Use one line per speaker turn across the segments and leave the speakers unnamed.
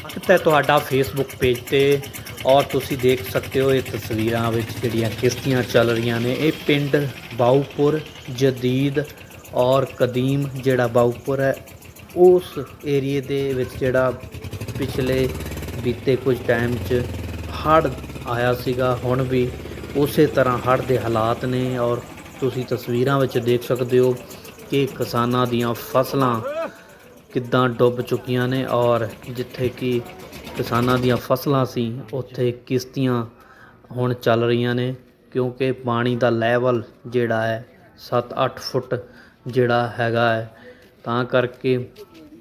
ਸਵਾਗਤ ਹੈ ਤੁਹਾਡਾ ਫੇਸਬੁੱਕ ਪੇਜ ਤੇ ਔਰ ਤੁਸੀਂ ਦੇਖ ਸਕਦੇ ਹੋ ਇਹ ਤਸਵੀਰਾਂ ਵਿੱਚ ਜਿਹੜੀਆਂ ਕਿਸ਼ਤੀਆਂ ਚੱਲ ਰਹੀਆਂ ਨੇ, ਇਹ ਪਿੰਡ ਬਾਉਪੁਰ ਜਦੀਦ ਔਰ ਕਦੀਮ ਜਿਹੜਾ ਬਾਉਪੁਰ ਹੈ, ਉਸ ਏਰੀਏ ਦੇ ਵਿੱਚ ਜਿਹੜਾ ਪਿਛਲੇ ਬੀਤੇ ਕੁਝ ਟਾਈਮ 'ਚ ਹੜ੍ਹ ਆਇਆ ਸੀਗਾ, ਹੁਣ ਵੀ ਉਸੇ ਤਰ੍ਹਾਂ ਹੜ੍ਹ ਦੇ ਹਾਲਾਤ ਨੇ ਔਰ ਤੁਸੀਂ ਤਸਵੀਰਾਂ ਵਿੱਚ ਦੇਖ ਸਕਦੇ ਹੋ ਕਿ ਕਿਸਾਨਾਂ ਦੀਆਂ ਫਸਲਾਂ ਕਿੱਦਾਂ ਡੁੱਬ ਚੁੱਕੀਆਂ ਨੇ ਔਰ ਜਿੱਥੇ ਕਿ ਕਿਸਾਨਾਂ ਦੀਆਂ ਫਸਲਾਂ ਸੀ, ਉੱਥੇ ਕਿਸ਼ਤੀਆਂ ਹੁਣ ਚੱਲ ਰਹੀਆਂ ਨੇ, ਕਿਉਂਕਿ ਪਾਣੀ ਦਾ ਲੈਵਲ ਜਿਹੜਾ ਹੈ 7-8 ਫੁੱਟ ਜਿਹੜਾ ਹੈਗਾ ਹੈ। ਤਾਂ ਕਰਕੇ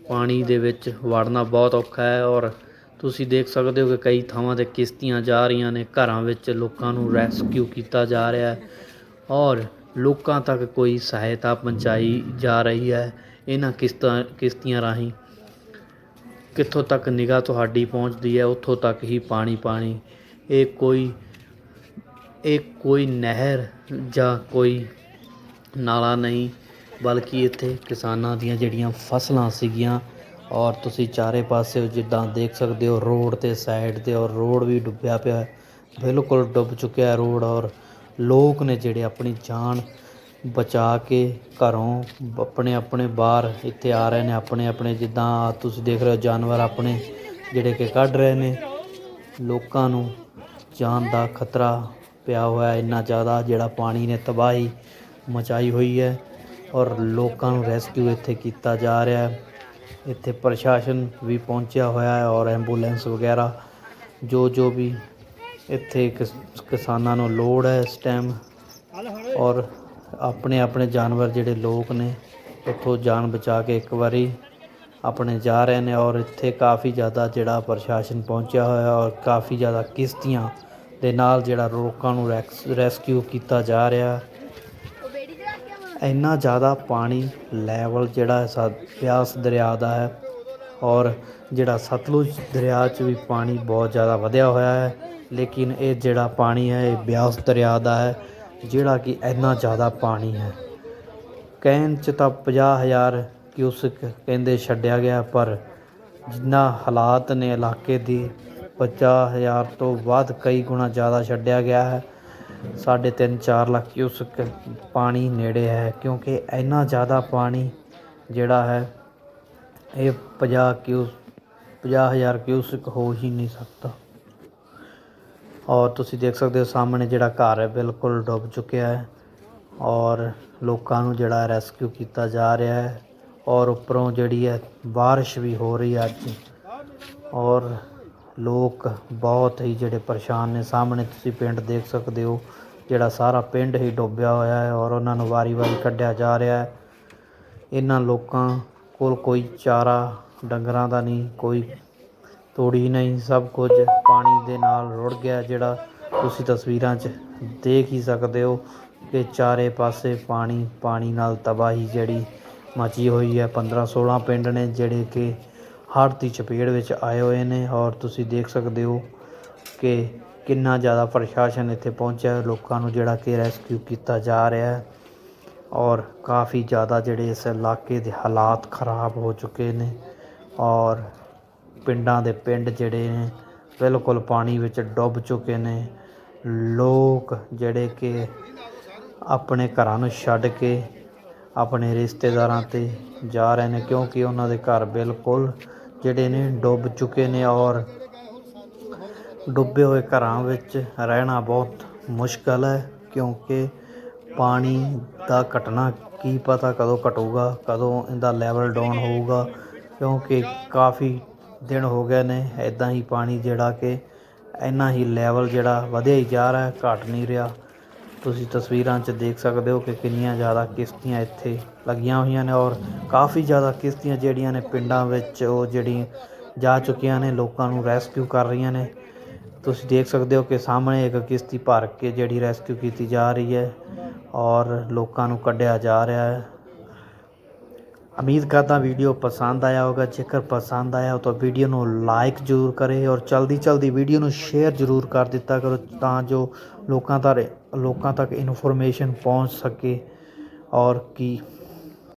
ਪਾਣੀ ਦੇ ਵਿੱਚ ਵੜਨਾ ਬਹੁਤ ਔਖਾ ਹੈ ਔਰ ਤੁਸੀਂ ਦੇਖ ਸਕਦੇ ਹੋ ਕਿ ਕਈ ਥਾਵਾਂ ਤੇ ਕਿਸ਼ਤੀਆਂ ਜਾ ਰਹੀਆਂ ਨੇ, ਘਰਾਂ ਵਿੱਚ ਲੋਕਾਂ ਨੂੰ ਰੈਸਕਿਊ ਕੀਤਾ ਜਾ ਰਿਹਾ ਹੈ ਔਰ ਲੋਕਾਂ ਤੱਕ ਕੋਈ ਸਹਾਇਤਾ ਪਹੁੰਚਾਈ ਜਾ ਰਹੀ ਹੈ, ਇਹਨਾਂ ਕਿਸ਼ਤਾਂ, ਕਿਸ਼ਤੀਆਂ ਰਾਹੀਂ। ਕਿੱਥੋਂ ਤੱਕ ਨਿਗਾਹ ਤੁਹਾਡੀ ਪਹੁੰਚਦੀ ਹੈ, ਉੱਥੋਂ ਤੱਕ ਹੀ ਪਾਣੀ ਪਾਣੀ। ਇਹ ਕੋਈ ਇਹ ਕੋਈ ਨਹਿਰ ਜਾਂ ਕੋਈ ਨਾਲਾ ਨਹੀਂ, ਬਲਕਿ ਇੱਥੇ ਕਿਸਾਨਾਂ ਦੀਆਂ ਜਿਹੜੀਆਂ ਫਸਲਾਂ ਸੀਗੀਆਂ, ਔਰ ਤੁਸੀਂ ਚਾਰੇ ਪਾਸੇ ਜਿੱਦਾਂ ਦੇਖ ਸਕਦੇ ਹੋ, ਰੋਡ ਤੇ ਸਾਈਡ ਤੇ, ਔਰ ਰੋਡ ਵੀ ਡੁੱਬਿਆ ਪਿਆ ਬਿਲਕੁਲ ਡੁੱਬ ਚੁੱਕਿਆ ਰੋਡ, ਔਰ ਲੋਕ ਨੇ ਜਿਹੜੇ ਆਪਣੀ ਜਾਨ ਬਚਾ ਕੇ ਘਰੋਂ ਆਪਣੇ ਆਪਣੇ ਬਾਹਰ ਇੱਥੇ ਆ ਰਹੇ ਨੇ, ਆਪਣੇ ਆਪਣੇ ਜਿੱਦਾਂ ਤੁਸੀਂ ਦੇਖ ਰਹੇ ਹੋ ਜਾਨਵਰ ਆਪਣੇ ਜਿਹੜੇ ਕਿ ਕੱਢ ਰਹੇ ਨੇ। ਲੋਕਾਂ ਨੂੰ ਜਾਨ ਦਾ ਖਤਰਾ ਪਿਆ ਹੋਇਆ ਇੰਨਾ ਜ਼ਿਆਦਾ ਜਿਹੜਾ ਪਾਣੀ ਨੇ ਤਬਾਹੀ ਮਚਾਈ ਹੋਈ ਹੈ ਔਰ ਲੋਕਾਂ ਨੂੰ ਰੈਸਕਿਊ ਇੱਥੇ ਕੀਤਾ ਜਾ ਰਿਹਾ ਹੈ। ਇੱਥੇ ਪ੍ਰਸ਼ਾਸਨ ਵੀ ਪਹੁੰਚਿਆ ਹੋਇਆ ਹੈ ਔਰ ਐਂਬੂਲੈਂਸ ਵਗੈਰਾ ਜੋ ਜੋ ਵੀ ਇੱਥੇ ਕਿਸ- ਕਿਸਾਨਾਂ ਨੂੰ ਲੋੜ ਹੈ ਇਸ ਟਾਈਮ ਔਰ ਆਪਣੇ ਆਪਣੇ ਜਾਨਵਰ ਜਿਹੜੇ ਲੋਕ ਨੇ ਉੱਥੋਂ ਜਾਨ ਬਚਾ ਕੇ ਇੱਕ ਵਾਰੀ ਆਪਣੇ ਜਾ ਰਹੇ ਨੇ ਔਰ ਇੱਥੇ ਕਾਫੀ ਜ਼ਿਆਦਾ ਜਿਹੜਾ ਪ੍ਰਸ਼ਾਸਨ ਪਹੁੰਚਿਆ ਹੋਇਆ ਔਰ ਕਾਫੀ ਜ਼ਿਆਦਾ ਕਿਸ਼ਤੀਆਂ ਦੇ ਨਾਲ ਜਿਹੜਾ ਲੋਕਾਂ ਨੂੰ ਰੈਕਸ- ਰੈਸਕਿਊ ਕੀਤਾ ਜਾ ਰਿਹਾ। ਇੰਨਾ ਜ਼ਿਆਦਾ ਪਾਣੀ ਲੈਵਲ ਜਿਹੜਾ ਹੈ ਬਿਆਸ ਦਰਿਆ ਦਾ ਹੈ ਔਰ ਜਿਹੜਾ ਸਤਲੁਜ ਦਰਿਆ 'ਚ ਵੀ ਪਾਣੀ ਬਹੁਤ ਜ਼ਿਆਦਾ ਵਧਿਆ ਹੋਇਆ ਹੈ। ਲੇਕਿਨ ਇਹ ਜਿਹੜਾ ਪਾਣੀ ਹੈ, ਇਹ ਬਿਆਸ ਦਰਿਆ ਦਾ ਹੈ, ਜਿਹੜਾ ਕਿ ਇੰਨਾ ਜ਼ਿਆਦਾ ਪਾਣੀ ਹੈ। ਕਹਿਣ 'ਚ ਤਾਂ 50000 ਕਿਊਸਕ ਕਹਿੰਦੇ ਛੱਡਿਆ ਗਿਆ, ਪਰ ਜਿੰਨਾ ਹਾਲਾਤ ਨੇ ਇਲਾਕੇ ਦੀ 50000 ਤੋਂ ਵੱਧ ਕਈ ਗੁਣਾ ਜ਼ਿਆਦਾ ਛੱਡਿਆ ਗਿਆ ਹੈ। ਸਾਢੇ ਤਿੰਨ 4 ਲੱਖ ਕਿਊਸਕ ਪਾਣੀ ਨੇੜੇ ਹੈ, ਕਿਉਂਕਿ ਇੰਨਾ ਜ਼ਿਆਦਾ ਪਾਣੀ ਜਿਹੜਾ ਹੈ, ਇਹ 50 ਕਿਊ 50000 ਕਿਊਸਕ ਹੋ ਹੀ ਨਹੀਂ ਸਕਦਾ। ਔਰ ਤੁਸੀਂ ਦੇਖ ਸਕਦੇ ਹੋ ਸਾਹਮਣੇ ਜਿਹੜਾ ਘਰ ਹੈ, ਬਿਲਕੁਲ ਡੁੱਬ ਚੁੱਕਿਆ ਹੈ ਔਰ ਲੋਕਾਂ ਨੂੰ ਜਿਹੜਾ ਰੈਸਕਿਊ ਕੀਤਾ ਜਾ ਰਿਹਾ ਹੈ ਔਰ ਉੱਪਰੋਂ ਜਿਹੜੀ ਹੈ ਬਾਰਿਸ਼ ਵੀ ਹੋ ਰਹੀ ਹੈ ਅੱਜ ਔਰ ਲੋਕ ਬਹੁਤ ਹੀ ਜਿਹੜੇ ਪਰੇਸ਼ਾਨ ਨੇ। ਸਾਹਮਣੇ ਤੁਸੀਂ ਪਿੰਡ ਦੇਖ ਸਕਦੇ ਹੋ ਜਿਹੜਾ ਸਾਰਾ ਪਿੰਡ ਹੀ ਡੁੱਬਿਆ ਹੋਇਆ ਹੈ ਔਰ ਉਹਨਾਂ ਨੂੰ ਵਾਰੀ-ਵਾਰੀ ਕੱਢਿਆ ਜਾ ਰਿਹਾ ਹੈ। ਇਹਨਾਂ ਲੋਕਾਂ ਕੋਲ ਕੋਈ ਚਾਰਾ, ਡੰਗਰਾਂ ਦਾ ਨਹੀਂ, ਕੋਈ ਤੋੜੀ ਨਹੀਂ, ਸਭ ਕੁਝ ਪਾਣੀ ਦੇ ਨਾਲ ਰੁੜ ਗਿਆ, ਜਿਹੜਾ ਤੁਸੀਂ ਤਸਵੀਰਾਂ 'ਚ ਦੇਖ ਹੀ ਸਕਦੇ ਹੋ ਕਿ ਚਾਰੇ ਪਾਸੇ ਪਾਣੀ ਪਾਣੀ ਨਾਲ ਤਬਾਹੀ ਜਿਹੜੀ ਮਚੀ ਹੋਈ ਹੈ। 15 16 ਪਿੰਡ ਨੇ ਜਿਹੜੇ ਕਿ ਹੜ੍ਹ ਦੀ ਚਪੇੜ ਵਿੱਚ ਆਏ ਹੋਏ ਨੇ ਔਰ ਤੁਸੀਂ ਦੇਖ ਸਕਦੇ ਹੋ ਕਿ ਕਿੰਨਾ ਜ਼ਿਆਦਾ ਪ੍ਰਸ਼ਾਸਨ ਇੱਥੇ ਪਹੁੰਚਿਆ, ਲੋਕਾਂ ਨੂੰ ਜਿਹੜਾ ਕਿ ਰੈਸਕਿਊ ਕੀਤਾ ਜਾ ਰਿਹਾ ਹੈ ਔਰ ਕਾਫੀ ਜ਼ਿਆਦਾ ਜਿਹੜੇ ਇਸ ਇਲਾਕੇ ਦੇ ਹਾਲਾਤ ਖਰਾਬ ਹੋ ਚੁੱਕੇ ਨੇ ਔਰ ਪਿੰਡਾਂ ਦੇ ਪਿੰਡ ਜਿਹੜੇ ਨੇ, ਬਿਲਕੁਲ ਪਾਣੀ ਵਿੱਚ ਡੁੱਬ ਚੁੱਕੇ ਨੇ। ਲੋਕ ਜਿਹੜੇ ਕਿ ਆਪਣੇ ਘਰਾਂ ਨੂੰ ਛੱਡ ਕੇ ਆਪਣੇ ਰਿਸ਼ਤੇਦਾਰਾਂ ਤੇ ਜਾ ਰਹੇ ਨੇ, ਕਿਉਂਕਿ ਉਹਨਾਂ ਦੇ ਘਰ ਬਿਲਕੁਲ ਜਿਹੜੇ ਨੇ ਡੁੱਬ ਚੁੱਕੇ ਨੇ ਔਰ ਡੁੱਬੇ ਹੋਏ ਘਰਾਂ ਵਿੱਚ ਰਹਿਣਾ ਬਹੁਤ ਮੁਸ਼ਕਲ ਹੈ, ਕਿਉਂਕਿ ਪਾਣੀ ਦਾ ਘਟਣਾ ਕੀ ਪਤਾ ਕਦੋਂ ਘਟੂਗਾ, ਕਦੋਂ ਇਹਦਾ ਲੈਵਲ ਡਾਊਨ ਹੋਊਗਾ, ਕਿਉਂਕਿ ਕਾਫੀ ਦਿਨ ਹੋ ਗਏ ਨੇ ਇੱਦਾਂ ਹੀ ਪਾਣੀ ਜਿਹੜਾ ਕਿ ਇੰਨਾ ਹੀ ਲੈਵਲ ਜਿਹੜਾ ਵਧਿਆ ਹੀ ਜਾ ਰਿਹਾ, ਘੱਟ ਨਹੀਂ ਰਿਹਾ। ਤੁਸੀਂ ਤਸਵੀਰਾਂ 'ਚ ਦੇਖ ਸਕਦੇ ਹੋ ਕਿ ਕਿੰਨੀਆਂ ਜ਼ਿਆਦਾ ਕਿਸ਼ਤੀਆਂ ਇੱਥੇ ਲੱਗੀਆਂ ਹੋਈਆਂ ਨੇ ਔਰ ਕਾਫੀ ਜ਼ਿਆਦਾ ਕਿਸ਼ਤੀਆਂ ਜਿਹੜੀਆਂ ਨੇ ਪਿੰਡਾਂ ਵਿੱਚ ਉਹ ਜਿਹੜੀ ਜਾ ਚੁੱਕੀਆਂ ਨੇ, ਲੋਕਾਂ ਨੂੰ ਰੈਸਕਿਊ ਕਰ ਰਹੀਆਂ ਨੇ। ਤੁਸੀਂ ਦੇਖ ਸਕਦੇ ਹੋ ਕਿ ਸਾਹਮਣੇ ਇੱਕ ਕਿਸ਼ਤੀ ਭਰ ਕੇ ਜਿਹੜੀ ਰੈਸਕਿਊ ਕੀਤੀ ਜਾ ਰਹੀ ਹੈ ਔਰ ਲੋਕਾਂ ਨੂੰ ਕੱਢਿਆ ਜਾ ਰਿਹਾ ਹੈ। ਉਮੀਦ ਕਰਦਾ ਵੀਡੀਓ ਪਸੰਦ ਆਇਆ ਹੋਗਾ ਜੇਕਰ ਪਸੰਦ ਆਇਆ ਹੋ ਤਾਂ ਵੀਡੀਓ ਨੂੰ ਲਾਈਕ ਜ਼ਰੂਰ ਕਰੇ ਔਰ ਚਲਦੀ ਚਲਦੀ ਵੀਡੀਓ ਨੂੰ ਸ਼ੇਅਰ ਜ਼ਰੂਰ ਕਰ ਦਿੱਤਾ ਕਰੋ ਤਾਂ ਜੋ ਲੋਕਾਂ ਤੱਕ ਲੋਕਾਂ ਤੱਕ ਇਨਫੋਰਮੇਸ਼ਨ ਪਹੁੰਚ ਸਕੇ ਔਰ ਕੀ